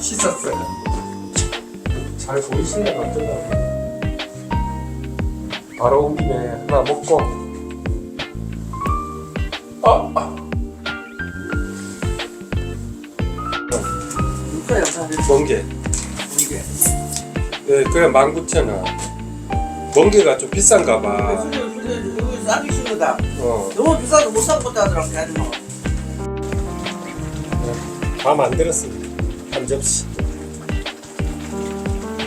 씻었어요. 잘 보이실래나 어쩌려고. 바로 온 김에 하나 먹고. 아, 아. 누가 영상을 멍게. 이게 네, 그래 19,000원. 멍게가 좀 비싼가 봐. 거다 어, 너무 비싸서 못 사고 다 하더라고 걔 아줌마 다 만들었습니다. 한 접시.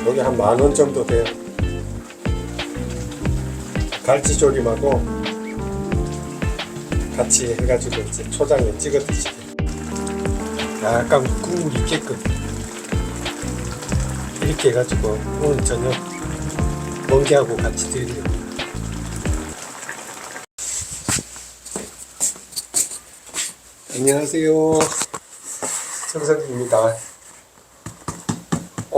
여기 한 만 원 정도 돼요. 갈치조림하고 같이 해가지고 이제 초장에 찍어 드시게. 약간 국물 있게끔 이렇게 해가지고 오늘 저녁 멍게하고 같이 드리려고. 안녕하세요. 정석입니다.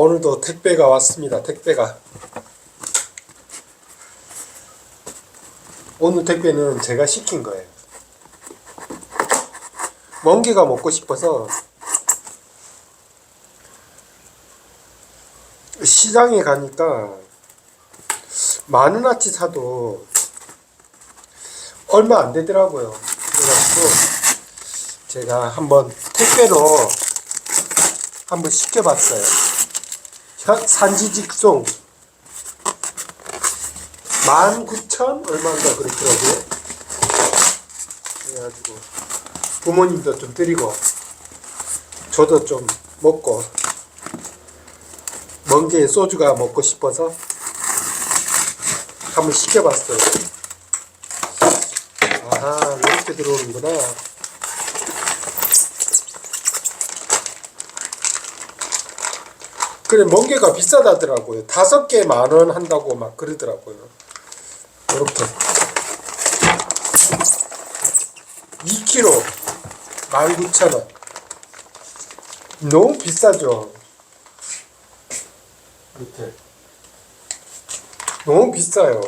오늘도 택배가 왔습니다. 택배가. 오늘 택배는 제가 시킨 거예요. 멍게가 먹고 싶어서 시장에 가니까 만 원어치 사도 얼마 안 되더라고요. 그래가지고 제가 한번 택배로 한번 시켜봤어요. 현- 산지 직송 19,000 얼마인가 그렇더라고요. 그래가지고 부모님도 좀 드리고 저도 좀 먹고 멍게 소주가 먹고 싶어서 한번 시켜봤어요. 아하 이렇게 들어오는구나. 그래 멍게가 비싸다더라고요. 다섯 개 만 원 한다고 막 그러더라고요. 이렇게 2kg 19,000원. 너무 비싸죠. 이렇게 너무 비싸요.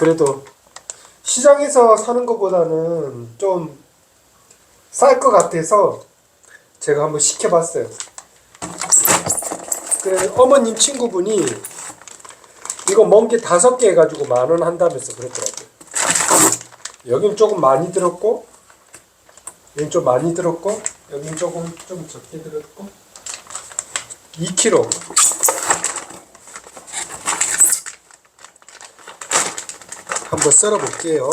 그래도 시장에서 사는 것보다는 좀 쌀 것 같아서 제가 한번 시켜봤어요. 그 어머님 친구분이 이거 멍게 다섯 개 해가지고 만 원 한다면서 그랬더라고요. 여긴 조금 많이 들었고, 여긴 좀 많이 들었고, 여긴 조금 좀 적게 들었고, 2kg. 한번 썰어 볼게요.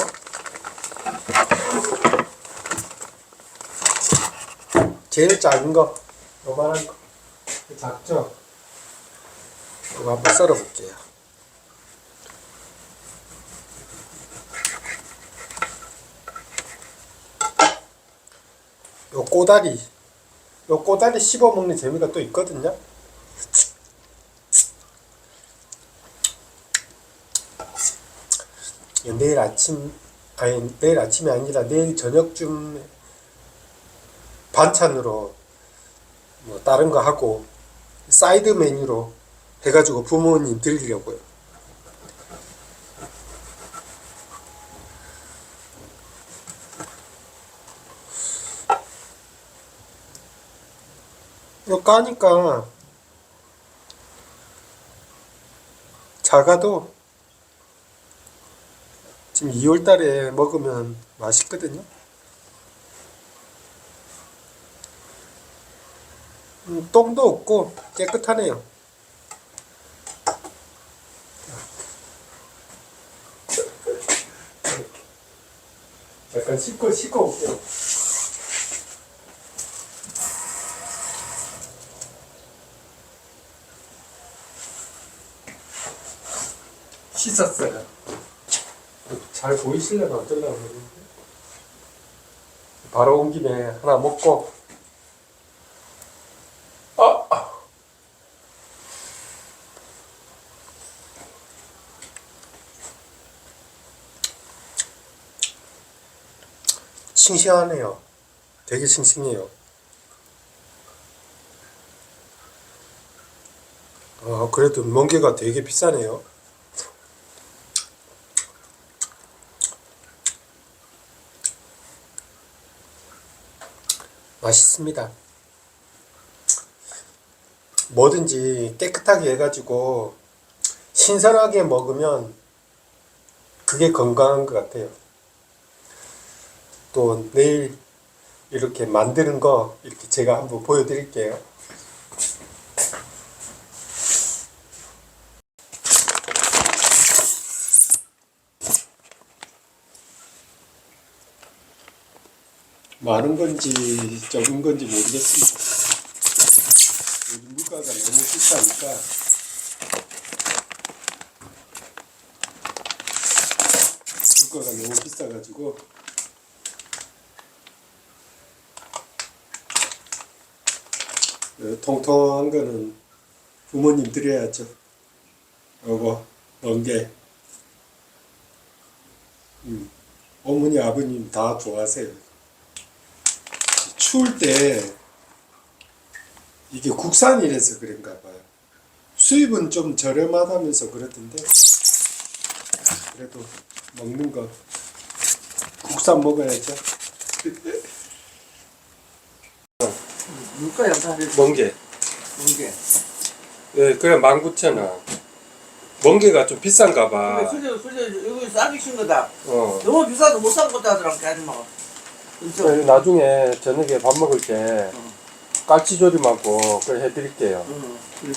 제일 작은 거, 요만한 거. 작죠? 이거 한번 썰어 볼게요. 요 꼬다리, 요 꼬다리 씹어 먹는 재미가 또 있거든요. 예, 내일 아침, 아니 내일 아침이 아니라 내일 저녁쯤 반찬으로 뭐 다른 거 하고 사이드 메뉴로 해가지고 부모님 드리려고요. 이거 까니까 작아도 지금 2월 달에 먹으면 맛있거든요. 음, 똥도 없고 깨끗하네요. 약간 씻고 씻고 올게요. 씻었어요. 잘 보이실래나 어쩌려고. 바로 온 김에 하나 먹고 싱싱하네요. 되게 싱싱해요. 아, 그래도 멍게가 되게 비싸네요. 맛있습니다. 뭐든지 깨끗하게 해가지고 신선하게 먹으면 그게 건강한 것 같아요. 또 내일 이렇게 만드는 거 이렇게 제가 한번 보여드릴게요. 많은 건지 적은 건지 모르겠습니다. 요즘 물가가 너무 비싸니까 물가가 너무 비싸가지고 통통한 거는 부모님 드려야죠. 요거 멍게. 음, 어머니 아버님 다 좋아하세요. 추울 때 이게 국산이라서 그런가 봐요. 수입은 좀 저렴하다면서 그러던데 그래도 먹는 거 국산 먹어야죠. 물가 영상을 멍게. 멍게. 예, 그래 19,000원. 멍게가 좀 비싼가 봐. 근데 그저 그저 여기 싸게 신 거다. 어. 너무 비싸도 못산 것도 하더라고 그 아줌마가. 진짜. 네, 나중에 저녁에 밥 먹을 때 깔치조림하고 그걸 해드릴게요. 응. 그래.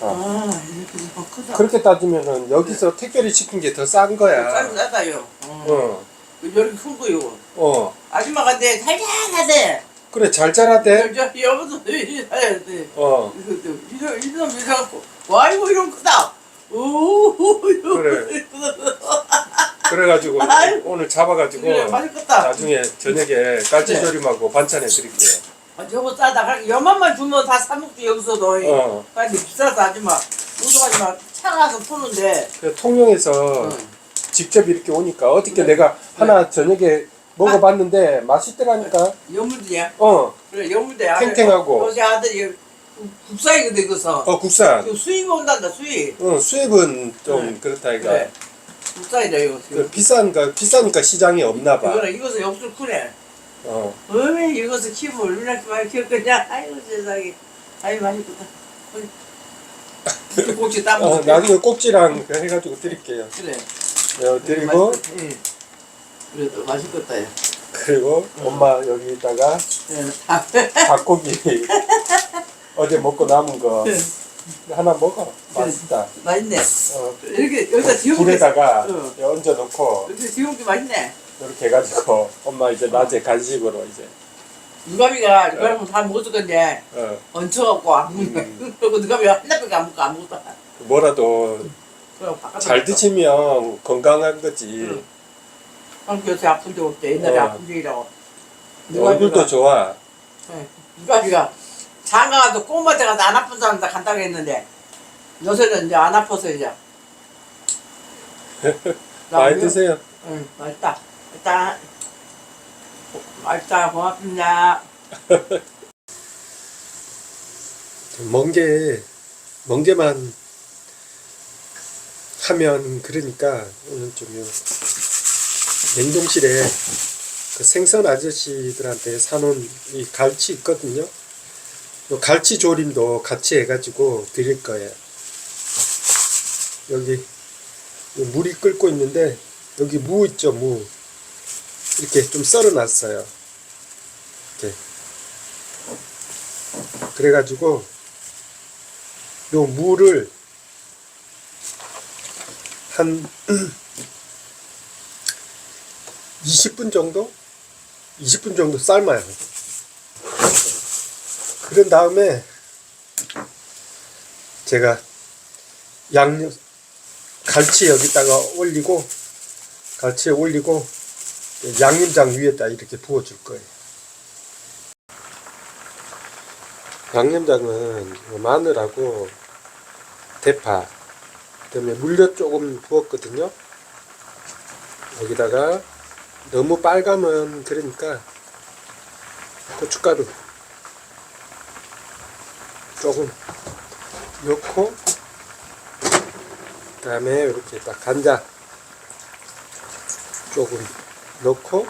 어. 아 이렇게 좀 크다. 그렇게 따지면은 여기서 택배를 시킨 게 더 싼 거야. 쌀 싸다요. 어. 어, 이렇게 큰 거요. 어. 아줌마가 내 살잘하대. 그래 잘 자라대. 저 여보도 살아야 돼. 어. 이것도 이런 이런 이래갖고 와 이거 이런 크다. 오 그래. 그래가지고 아유. 오늘 잡아가지고 그래 맛있겠다. 나중에 저녁에 깔치조림하고 반찬 해 드릴게요. 아, 저거 싸다. 여만만 주면 다 사먹지 여기서도. 어. 근데 비싸서 아줌마. 우승하지 마. 차 가서 푸는데. 그 통영에서 응. 직접 이렇게 오니까 어떻게 그래. 내가 하나 저녁에 먹어봤는데 맛있더라니까. 여물대야. 어, 그래 여물대. 탱탱하고. 요새 아들이 국사이거든 이거서. 어 국산. 이거 수입 온단다 수입. 응, 수입은 좀 네. 그렇다 이가. 그래. 국사이다 이거. 그 비싼가 비싸니까 시장이 없나 봐. 이거는 이것은 역술 크네. 어. 왜 이것을 키우면 얼마나 많이 키웠겠냐? 아이고 세상에. 아이 맛있겠다. 어이. 꼭지 따 어, 먹어. 나중에 꼭지랑 그 해가지고 드릴게요. 그래. 어, 드리고 맛있겠다. 예. 그래도 맛있겠다. 야. 그리고 엄마 여기다가 예. 아, 닭고기 어제 먹고 남은 거 하나 먹어. 맛있다. 맛있네. 어, 이렇게 여기다 지운 게 불에다가 응. 얹어 놓고 이렇게 지운 게 맛있네. 이렇게 해가지고 엄마 이제 낮에 간식으로 이제 누가비가 이거랑 다 먹었을 건데 어, 얹혀갖고 안 먹네. 음. 그리고 누가비가 하나밖에 안 먹고 안 먹었다. 뭐라도 그럼 바깥에 잘. 드시면 건강한 거지. 응. 아, 요새 아픈 적 없대. 옛날에 어. 아픈 적이라고. 얼굴도 좋아. 네. 누가비가 장가가도 꼬마한테 가서 안 아픈 사람 다 간다고 했는데 요새는 이제 안 아파서 이제. 많이 드세요. 응, 맛있다. 일단 맛있다. 고맙습니다. 멍게 멍게만 하면 그러니까 오늘 좀 요 냉동실에 그 생선 아저씨들한테 사놓은 이 갈치 있거든요. 요 갈치 조림도 같이 해가지고 드릴 거예요. 여기 물이 끓고 있는데 여기 무 있죠 무 이렇게 좀 썰어놨어요. 이렇게 그래가지고 요 무를 한 20분 정도? 20분 정도 삶아요. 그런 다음에 제가 양념 갈치 여기다가 올리고 갈치에 올리고 양념장 위에다 이렇게 부어줄 거예요. 양념장은 마늘하고 대파 그다음에 물엿 조금 부었거든요. 여기다가 너무 빨가면 그러니까 고춧가루 조금 넣고 그 다음에 이렇게 딱 간장 조금 넣고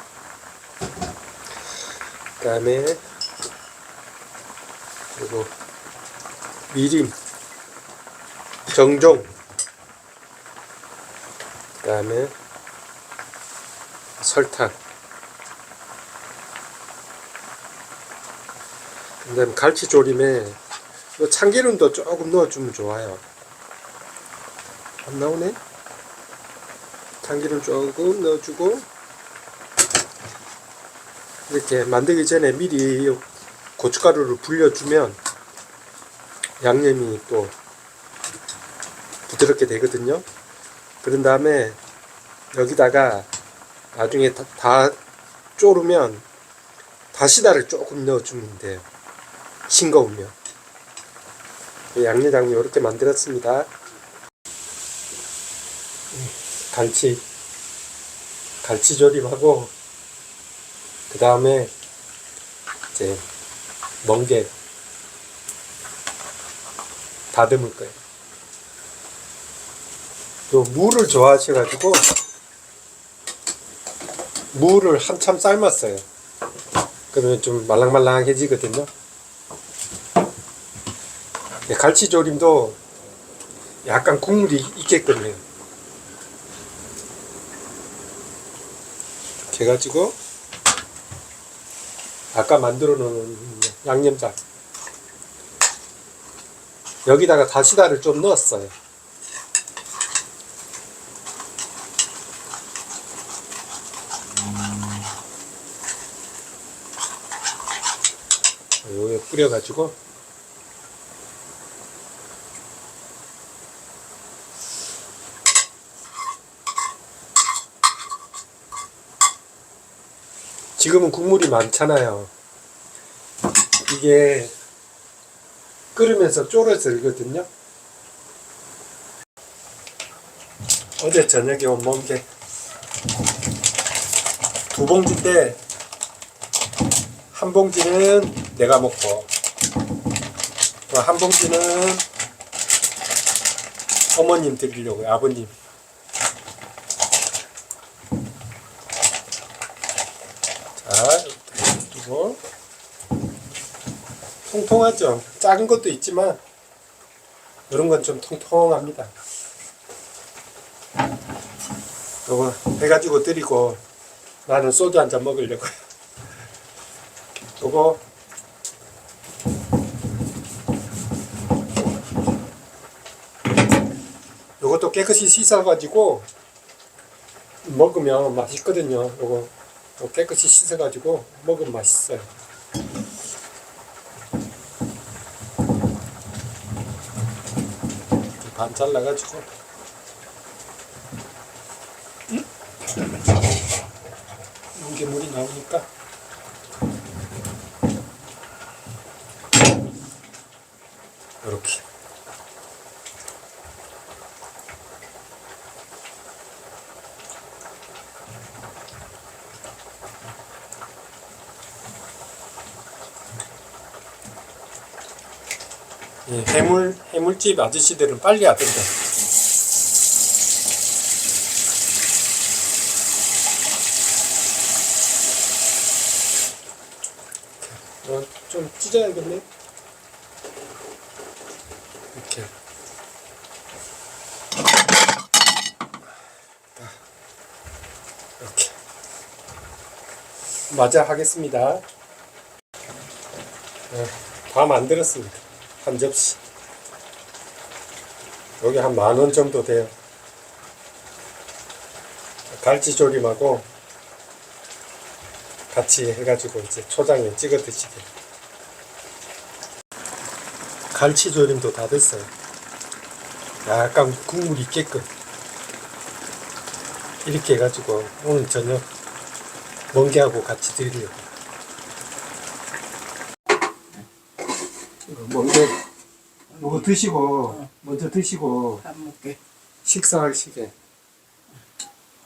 그 다음에 그리고 미림, 정종, 그 다음에 설탕, 그 다음에 갈치조림에 이 참기름도 조금 넣어주면 좋아요. 안 나오네? 참기름 조금 넣어주고 이렇게 만들기 전에 미리 고춧가루를 불려주면 양념이 또 부드럽게 되거든요. 그런 다음에 여기다가 나중에 다, 다 졸으면 다시다를 조금 넣어주면 돼요. 싱거우면. 양념장면 이렇게 만들었습니다. 갈치, 갈치 조림하고 그 다음에 이제 멍게 다듬을 거예요. 또 무를 좋아하셔가지고 무를 한참 삶았어요. 그러면 좀 말랑말랑해지거든요. 네, 갈치조림도 약간 국물이 있게끔 해요. 이렇게 해가지고 아까 만들어 놓은 양념장 여기다가 다시다를 좀 넣었어요. 뿌려가지고 지금은 국물이 많잖아요. 이게 끓으면서 졸아들거든요. 어제 저녁에 온 멍게 두 봉지인데 한 봉지는 내가 먹고 또한 봉지는 어머님 드리려고요. 아버님. 자, 두고 통통하죠. 작은 것도 있지만 이런 건 좀 통통합니다. 이거 해가지고 드리고 나는 소주 한 잔 먹으려고요. 요거 요것도 깨끗이 씻어가지고 먹으면 맛있거든요. 요거 깨끗이 씻어가지고 먹으면 맛있어요. 반 잘라가지고 이게 물이 나오니까 이렇게 이 해물 해물집 아저씨들은 빨리 하던데. 어, 좀 찢어야겠네. 이렇게. 이렇게. 맞아 하겠습니다. 네, 다 만들었습니다. 한 접시. 여기 한 만 원 정도 돼요. 갈치조림하고 같이 해가지고 이제 초장에 찍어 드시게. 갈치조림도 다 됐어요. 약간 국물이 있게끔. 이렇게 해가지고 오늘 저녁 멍게하고 같이 드리려고. 멍게 이거 드시고 먼저 드시고 밥 먹게. 식사하시게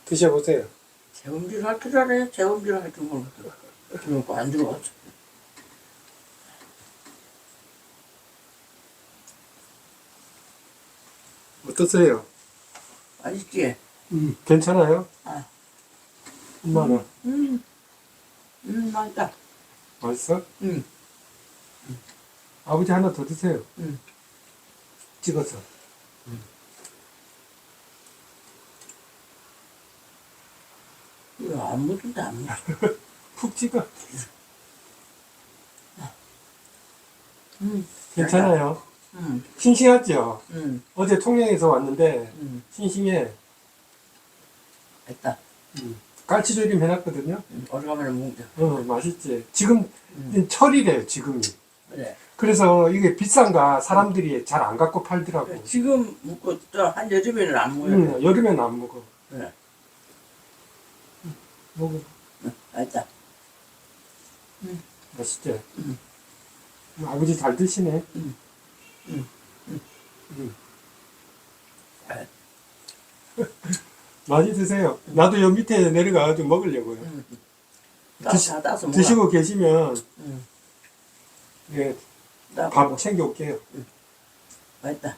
드셔보세요. 재움질 할 줄 알아요. 재움질 할줄 모르고. 이렇게 먹고 안 들어왔어. 어떠세요? 맛있지? 음, 괜찮아요? 아. 엄마는 음. 음, 맛있다. 맛있어? 음. 아버지 하나 더 드세요. 응. 찍어서. 이거 안 묻은다 안 묻어. 푹 찍어. 응. 괜찮아요. 응. 싱싱하죠? 응. 어제 통영에서 왔는데 응. 싱싱해. 됐다. 깔치조림 해놨거든요. 응. 오래간만에 먹자. 어, 맛있지. 지금 응. 철이래요, 지금이. 그래. 그래서 이게 비싼가 사람들이 잘 안 갖고 팔더라고. 그래. 지금 먹고 또한 여름에는 안 먹어요. 응, 여름엔 안 먹어. 그래. 먹어. 응. 됐다. 맛있지? 응. 아버지 잘 드시네. 응. 응. 응. 네. 많이 드세요. 나도 여 밑에 내려가가지고 먹으려고요. 응. 드시- 다 따서 먹어. 드시고 계시면 응. 예, 나 밥. 챙겨올게요. 됐다.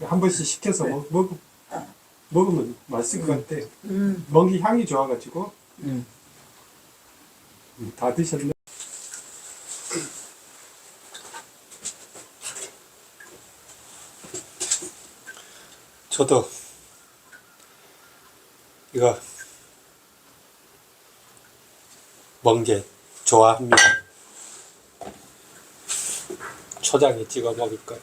한 번씩 시켜서 네. 먹, 먹, 아. 먹으면 맛있을 것 같아. 응. 멍이 향이 좋아가지고 응. 음, 다 드셨네. 저도 이거 멍게 좋아합니다. 초장에 찍어 먹을 거예요.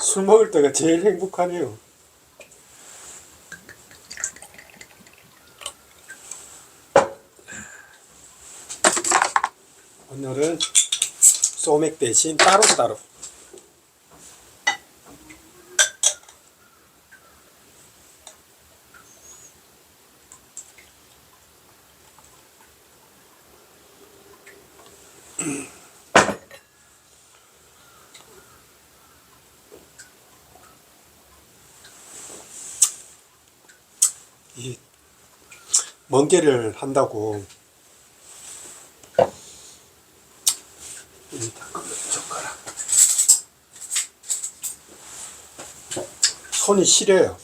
술 먹을 때가 제일 행복하네요. 오늘은 소맥 대신 따로따로 멍게를 한다고 손이 시려요.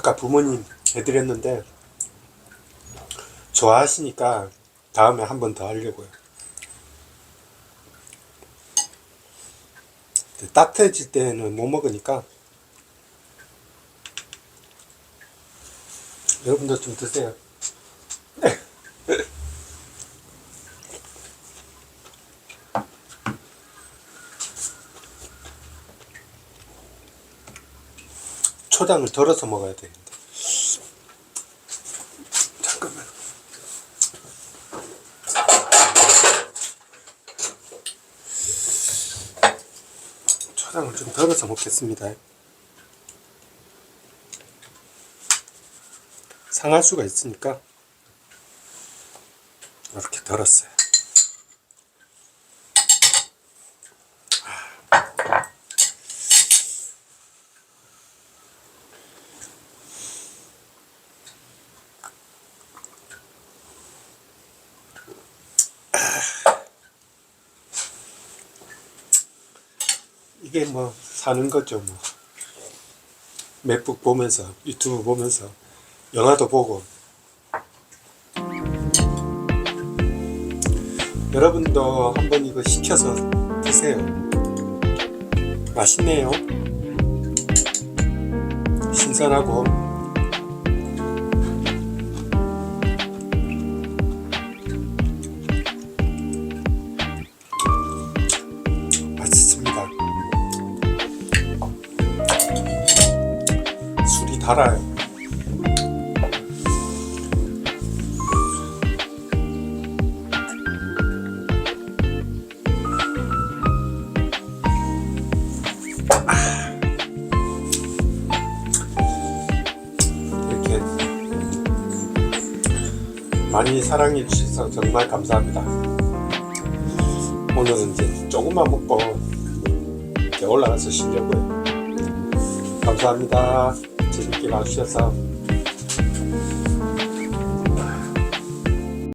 아까 부모님 해드렸는데 좋아하시니까 다음에 한 번 더 하려고요. 따뜻해질 때는 못 먹으니까 여러분도 좀 드세요. 초장을 덜어서 먹어야 되는데. 잠깐만. 초장을 좀 덜어서 먹겠습니다. 상할 수가 있으니까 이렇게 덜었어요. 이게 뭐 사는 거죠 뭐. 맥북 보면서 유튜브 보면서 영화도 보고. 여러분도 한번 이거 시켜서 드세요. 맛있네요. 신선하고 달아요. 많이 사랑해 주셔서 정말 감사합니다. 오늘은 이제 조금만 먹고 올라가서 쉬려고요. 감사합니다. 재밌게 봐주셔서.